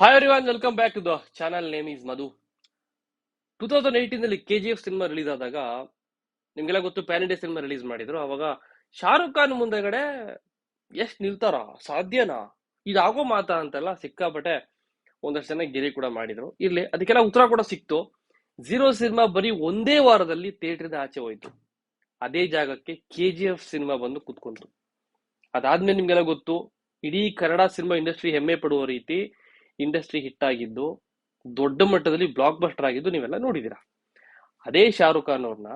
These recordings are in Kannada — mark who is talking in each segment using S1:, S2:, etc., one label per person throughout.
S1: Hi everyone welcome back to the channel name is Madhu two thousand eighteen ಅಲ್ಲಿ K G F cinema release ಆದಾಗ ನಿಮ್ಗೆಲ್ಲ ಗೊತ್ತು ಪ್ಯಾನ್ ಇಂಡಿಯಾ ಸಿನಿಮಾ ರಿಲೀಸ್ ಮಾಡಿದ್ರು. ಅವಾಗ ಶಾರುಖ್ ಖಾನ್ ಮುಂದೆಗಡೆ ಎಷ್ಟ್ ನಿಲ್ತಾರ, ಸಾಧ್ಯನಾ? ಇದಾಗೋ ಮಾತಾ ಅಂತೆಲ್ಲ ಸಿಕ್ಕಾಪಟ್ಟೆ ಒಂದಷ್ಟು ಜನ ಗೆರೆ ಕೂಡ ಮಾಡಿದ್ರು. ಇರ್ಲಿ, ಅದಕ್ಕೆಲ್ಲ ಉತ್ತರ ಕೂಡ ಸಿಕ್ತು. ಝೀರೋ ಸಿನಿಮಾ ಬರೀ ಒಂದೇ ವಾರದಲ್ಲಿ ಥಿಯೇಟರ್ ಆಚೆ ಹೋಯ್ತು. ಅದೇ ಜಾಗಕ್ಕೆ ಕೆ ಜಿ ಎಫ್ ಸಿನಿಮಾ ಬಂದು ಕುತ್ಕೊಂತು ಅದಾದ್ಮೇಲೆ ನಿಮ್ಗೆಲ್ಲ ಗೊತ್ತು, ಇಡೀ ಕನ್ನಡ ಸಿನಿಮಾ ಇಂಡಸ್ಟ್ರಿ ಹೆಮ್ಮೆ ಪಡುವ ರೀತಿ ಇಂಡಸ್ಟ್ರಿ ಹಿಟ್ ಆಗಿದ್ದು, ದೊಡ್ಡ ಮಟ್ಟದಲ್ಲಿ ಬ್ಲಾಕ್ ಬಸ್ಟರ್ ಆಗಿದ್ದು ನೀವೆಲ್ಲ ನೋಡಿದೀರಾ ಅದೇ ಶಾರುಖ್ ಖಾನ್ ಅವ್ರನ್ನ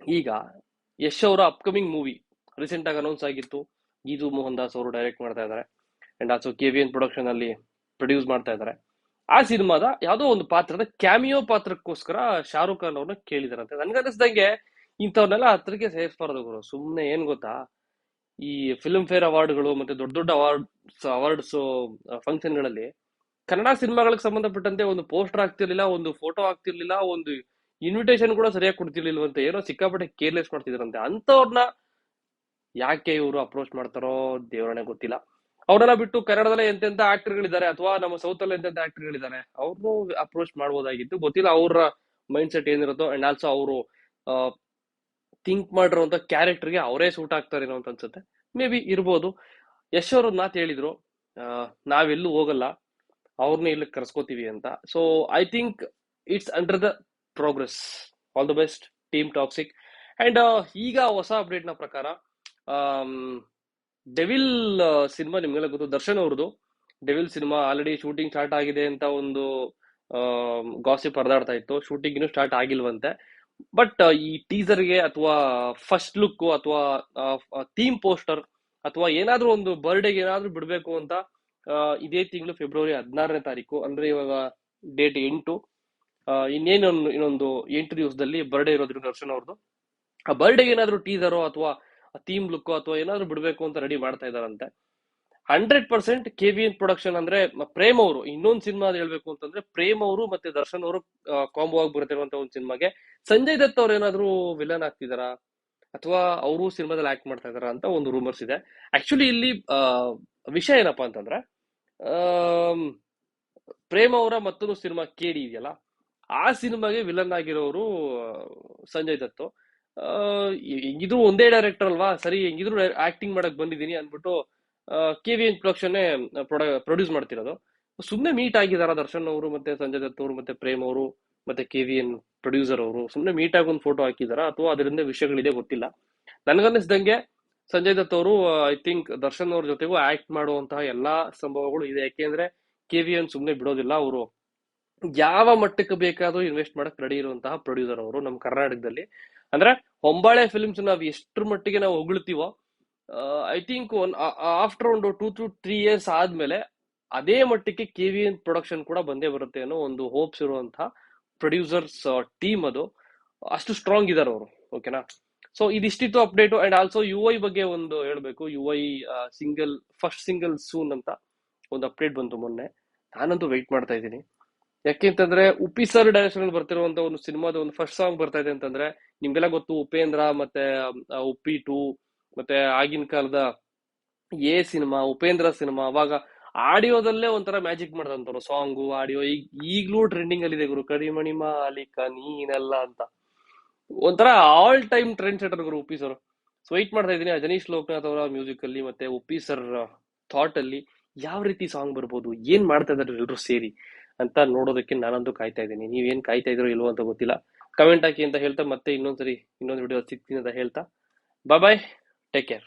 S1: ಈಗ ಯಶ್ ಅವರ ಅಪ್ಕಮಿಂಗ್ ಮೂವಿ ರೀಸೆಂಟ್ ಆಗಿ ಅನೌನ್ಸ್ ಆಗಿತ್ತು. ಗೀತು ಮೋಹನ್ ದಾಸ್ ಅವರು ಡೈರೆಕ್ಟ್ ಮಾಡ್ತಾ ಇದ್ದಾರೆ. And also K V N production ಅಲ್ಲಿ ಪ್ರೊಡ್ಯೂಸ್ ಮಾಡ್ತಾ ಇದ್ದಾರೆ. ಆ ಸಿನಿಮಾದ ಯಾವುದೋ ಒಂದು ಪಾತ್ರದ ಕ್ಯಾಮಿಯೋ ಪಾತ್ರಕ್ಕೋಸ್ಕರ ಶಾರುಖ್ ಖಾನ್ ಅವ್ರನ್ನ ಕೇಳಿದಾರಂತೆ ನನ್ಗನ್ನಿಸ್ದಂಗೆ ಇಂಥವ್ರನ್ನೆಲ್ಲ ಹತ್ರಕ್ಕೆ ಸೇರಿಸಬಾರ್ದು ಗುರು. ಸುಮ್ಮನೆ ಏನ್ ಗೊತ್ತಾ? ಈ ಫಿಲ್ಮ್ ಫೇರ್ ಅವಾರ್ಡ್ಗಳು ಮತ್ತೆ ದೊಡ್ಡ ದೊಡ್ಡ ಅವಾರ್ಡ್ಸ್ ಅವಾರ್ಡ್ಸ್ ಫಂಕ್ಷನ್ಗಳಲ್ಲಿ ಕನ್ನಡ ಸಿನಿಮಾಗಳಿಗೆ ಸಂಬಂಧಪಟ್ಟಂತೆ ಒಂದು ಪೋಸ್ಟರ್ ಆಗ್ತಿರ್ಲಿಲ್ಲ, ಒಂದು ಫೋಟೋ ಆಗ್ತಿರ್ಲಿಲ್ಲ, ಒಂದು ಇನ್ವಿಟೇಷನ್ ಕೂಡ ಸರಿಯಾಗಿ ಕೊಡ್ತಿರ್ಲಿಲ್ವಂತೆ. ಏನೋ ಸಿಕ್ಕಾಪಟ್ಟೆ ಕೇರ್ಲೆಸ್ ಮಾಡ್ತಿದ್ರಂತೆ. ಅಂತವ್ರನ್ನ ಯಾಕೆ ಇವರು ಅಪ್ರೋಚ್ ಮಾಡ್ತಾರೋ ದೇವರನೇ ಗೊತ್ತಿಲ್ಲ. ಅವ್ರನ್ನ ಬಿಟ್ಟು ಕನ್ನಡದಲ್ಲೇ ಎಂತೆಂತ ಆಕ್ಟರ್ಗಳಿದ್ದಾರೆ ಅಥವಾ ನಮ್ಮ ಸೌತ್ ಅಲ್ಲಿ ಎಂತೆಂತ ಆಕ್ಟರ್ಗಳಿದ್ದಾರೆ ಅವ್ರನ್ನೂ ಅಪ್ರೋಚ್ ಮಾಡ್ಬೋದಾಗಿತ್ತು. ಗೊತ್ತಿಲ್ಲ ಅವ್ರ ಮೈಂಡ್ ಸೆಟ್ ಏನಿರುತ್ತೋ ಅಂಡ್ ಆಲ್ಸೋ ಅವರು ಥಿಂಕ್ ಮಾಡಿರುವಂತ ಕ್ಯಾರೆಕ್ಟರ್ಗೆ ಅವರೇ ಸೂಟ್ ಆಗ್ತಾರೇನೋ ಅಂತ ಅನ್ಸುತ್ತೆ. ಮೇ ಬಿ ಇರ್ಬೋದು. ಯಶ್ ಅವ್ರ ಮಾತು ಹೇಳಿದ್ರು. ನಾವೆಲ್ಲೂ ಹೋಗಲ್ಲ. ಅವ್ರನ್ನ ಇಲ್ಲಿ ಕರ್ಸ್ಕೋತೀವಿ ಅಂತ. So I think it's under the progress all the best team toxic and ಈಗ ಹೊಸ ಅಪ್ಡೇಟ್ನ ಪ್ರಕಾರ ಡೆವಿಲ್ ಸಿನಿಮಾ ನಿಮ್ಗೆಲ್ಲ ಗೊತ್ತು, ದರ್ಶನ್ ಅವ್ರದ್ದು devil cinema already shooting start ಆಗಿದೆ ಅಂತ ಒಂದು ಗಾಸಿಪ್ ಹರಿದಾಡ್ತಾ ಇತ್ತು. ಶೂಟಿಂಗ್ ಇನ್ನೂ ಸ್ಟಾರ್ಟ್ ಆಗಿಲ್ವಂತೆ. ಬಟ್ ಈ ಟೀಸರ್ಗೆ ಅಥವಾ ಫಸ್ಟ್ ಲುಕ್ ಅಥವಾ ಥೀಮ್ ಪೋಸ್ಟರ್ ಅಥವಾ ಏನಾದ್ರೂ ಒಂದು ಬರ್ಡೇಗೆ ಏನಾದ್ರೂ ಬಿಡ್ಬೇಕು ಅಂತ ಇದೇ ತಿಂಗಳು ಫೆಬ್ರವರಿ ಹದಿನಾರನೇ ತಾರೀಕು, ಅಂದ್ರೆ ಇವಾಗ ಡೇಟ್ ಎಂಟು. ಇನ್ನೇನು ಇನ್ನೊಂದು ಎಂಟು ದಿವಸದಲ್ಲಿ ಬರ್ಡೇ ಇರೋದ್ರಿಂದ ದರ್ಶನ್ ಅವ್ರದ್ದು ಆ ಬರ್ಡೇಗೆ ಏನಾದ್ರು ಟೀಸರೋ ಅಥವಾ ಥೀಮ್ ಲುಕ್ ಅಥವಾ ಏನಾದ್ರು ಬಿಡ್ಬೇಕು ಅಂತ ರೆಡಿ ಮಾಡ್ತಾ ಇದಾರಂತೆ hundred percent K V N production ಅಂದ್ರೆ ಪ್ರೇಮ್ ಅವರು, ಇನ್ನೊಂದು ಸಿನಿಮಾ ಹೇಳ್ಬೇಕು ಅಂತಂದ್ರೆ ಪ್ರೇಮ್ ಅವರು ಮತ್ತೆ ದರ್ಶನ್ ಅವರು ಕಾಂಬೋ ಆಗಿ ಬರ್ತಿರುವಂತ ಒಂದು ಸಿನಿಮಾಗೆ ಸಂಜಯ್ ದತ್ ಅವ್ರು ಏನಾದ್ರು ವಿಲನ್ ಆಗ್ತಿದಾರಾ? ಅಥವಾ ಅವರು ಸಿನಿಮಾದಲ್ಲಿ ಆಕ್ಟ್ ಮಾಡ್ತಾ ಇದಾರ ಅಂತ ಒಂದು ರೂಮರ್ಸ್ ಇದೆ. ಆಕ್ಚುಲಿ ಇಲ್ಲಿ ವಿಷಯ ಏನಪ್ಪಾ ಅಂತಂದ್ರೆ ಪ್ರೇಮ್ ಅವರ ಮತ್ತೊಂದು ಸಿನಿಮಾ ಕೇಡಿ ಇದೆಯಲ್ಲ, ಆ ಸಿನಿಮಾಗೆ ವಿಲನ್ ಆಗಿರೋರು, ಸಂಜಯ್ ದತ್ತು ಹೆಂಗಿದ್ರು ಒಂದೇ ಡೈರೆಕ್ಟರ್ ಅಲ್ವಾ? ಸರಿ, ಹೆಂಗಿದ್ರು ಆಕ್ಟಿಂಗ್ ಮಾಡಕ್ ಬಂದಿದ್ದೀನಿ ಅಂದ್ಬಿಟ್ಟು K V N production produce ಮಾಡ್ತಿರೋದು. ಸುಮ್ನೆ ಮೀಟ್ ಆಗಿದಾರ ದರ್ಶನ್ ಅವರು ಮತ್ತೆ ಸಂಜಯ್ ದತ್ ಅವರು ಮತ್ತೆ ಪ್ರೇಮ್ ಅವರು ಮತ್ತೆ ಕೆ ವಿ ಎನ್ ಪ್ರೊಡ್ಯೂಸರ್ ಅವರು? ಸುಮ್ನೆ ಮೀಟ್ ಆಗಿ ಒಂದು ಫೋಟೋ ಹಾಕಿದಾರ? ಅಥವಾ ಅದರಿಂದ ವಿಷಯಗಳಿದೆ ಗೊತ್ತಿಲ್ಲ. ನನ್ಗನ್ನಿಸ್ದಂಗೆ ಸಂಜಯ್ ದತ್ ಅವರು ಐ ಥಿಂಕ್ ದರ್ಶನ್ ಅವ್ರ ಜೊತೆಗೂ ಆಕ್ಟ್ ಮಾಡುವಂತಹ ಎಲ್ಲಾ ಸಂಭವಗಳು ಇದೆ. ಯಾಕೆಂದ್ರೆ ಕೆ ವಿ ಎನ್ ಸುಮ್ನೆ ಬಿಡೋದಿಲ್ಲ ಅವರು. ಯಾವ ಮಟ್ಟಕ್ಕೆ ಬೇಕಾದ್ರೂ ಇನ್ವೆಸ್ಟ್ ಮಾಡಕ್ ರೆಡಿ ಇರುವಂತಹ ಪ್ರೊಡ್ಯೂಸರ್ ಅವರು ನಮ್ಮ ಕರ್ನಾಟಕದಲ್ಲಿ. ಅಂದ್ರೆ ಹೊಂಬಾಳೆ ಫಿಲ್ಮ್ಸ್ ನಾವು ಎಷ್ಟ್ರ ಮಟ್ಟಿಗೆ ನಾವು ಹೊಗಳ್ತೀವೋ ಐ ಥಿಂಕ್ ಒನ್ ಆಫ್ಟರ್ ಒಂದು ಟೂ ಟು ತ್ರೀ ಇಯರ್ಸ್ ಆದ್ಮೇಲೆ ಅದೇ ಮಟ್ಟಕ್ಕೆ ಕೆ ವಿ ಎನ್ ಪ್ರೊಡಕ್ಷನ್ ಕೂಡ ಬಂದೇ ಬರುತ್ತೆ ಅನ್ನೋ ಒಂದು ಹೋಪ್ಸ್ ಇರುವಂತಹ ಪ್ರೊಡ್ಯೂಸರ್ಸ್ ಟೀಮ್ ಅದು. ಅಷ್ಟು ಸ್ಟ್ರಾಂಗ್ ಇದಾರೆ ಅವರು. ಓಕೆನಾ so ಇದಿಷ್ಟಿತ್ತು update and also U I ಬಗ್ಗೆ ಒಂದು ಹೇಳ್ಬೇಕು. U I single first single soon ಅಂತ ಒಂದು ಅಪ್ಡೇಟ್ ಬಂತು ಮೊನ್ನೆ. ನಾನಂತೂ ವೆಯ್ಟ್ ಮಾಡ್ತಾ ಇದ್ದೀನಿ. ಯಾಕೆಂತಂದ್ರೆ ಉಪ್ಪಿ ಸರ್ ಡೈರೆಕ್ಷನ್ ಅಲ್ಲಿ ಬರ್ತಿರುವಂತ ಒಂದು ಸಿನಿಮಾದ ಒಂದು ಫಸ್ಟ್ ಸಾಂಗ್ ಬರ್ತಾ ಇದೆ ಅಂತಂದ್ರೆ ನಿಮ್ಗೆಲ್ಲ ಗೊತ್ತು ಉಪೇಂದ್ರ ಮತ್ತೆ ಉಪ್ಪಿ ಟು ಮತ್ತೆ ಆಗಿನ ಕಾಲದ ಎ ಸಿನಿಮಾ, ಉಪೇಂದ್ರ ಸಿನಿಮಾ, ಅವಾಗ ಆಡಿಯೋದಲ್ಲೇ ಒಂಥರ ಮ್ಯಾಜಿಕ್ ಮಾಡ್ದಂತವ್ರು. ಸಾಂಗು ಆಡಿಯೋ ಈಗ ಈಗ್ಲೂ ಟ್ರೆಂಡಿಂಗ್ ಅಲ್ಲಿ ಇದೆ ಗುರು. ಕರಿಮಣಿಮಾ ಅಲಿಕ ನೀನೆಲ್ಲ ಅಂತ. ಒಂಥರ ಆಲ್ ಟೈಮ್ ಟ್ರೆಂಡ್ ಸೆಟರ್ ಗುರು ಉಪ್ಪಿ ಸರ್ ಸೊ ವೈಟ್ ಮಾಡ್ತಾ ಇದ್ದೀನಿ ಅಜನೀಶ್ ಲೋಕನಾಥ್ ಅವರ ಮ್ಯೂಸಿಕ್ ಅಲ್ಲಿ ಮತ್ತೆ ಉಪ್ಪಿ ಸರ್ ಥಾಟ್ ಅಲ್ಲಿ ಯಾವ ರೀತಿ ಸಾಂಗ್ ಬರ್ಬೋದು, ಏನ್ ಮಾಡ್ತಾ ಇದಾರೆ ಎಲ್ಲರೂ ಸೇರಿ ಅಂತ ನೋಡೋದಕ್ಕೆ ನಾನಂತೂ ಕಾಯ್ತಾ ಇದ್ದೀನಿ. ನೀವೇನ್ ಕಾಯ್ತಾ ಇದ್ರೋ ಇಲ್ವೋ ಅಂತ ಗೊತ್ತಿಲ್ಲ. ಕಮೆಂಟ್ ಹಾಕಿ ಅಂತ ಹೇಳ್ತಾ ಮತ್ತೆ ಇನ್ನೊಂದ್ಸರಿ ಇನ್ನೊಂದು ವಿಡಿಯೋ ಸಿಗ್ತೀನಿ ಅಂತ ಹೇಳ್ತಾ. ಬಾಯ್ ಬಾಯ್ ಟೇಕ್ ಕೇರ್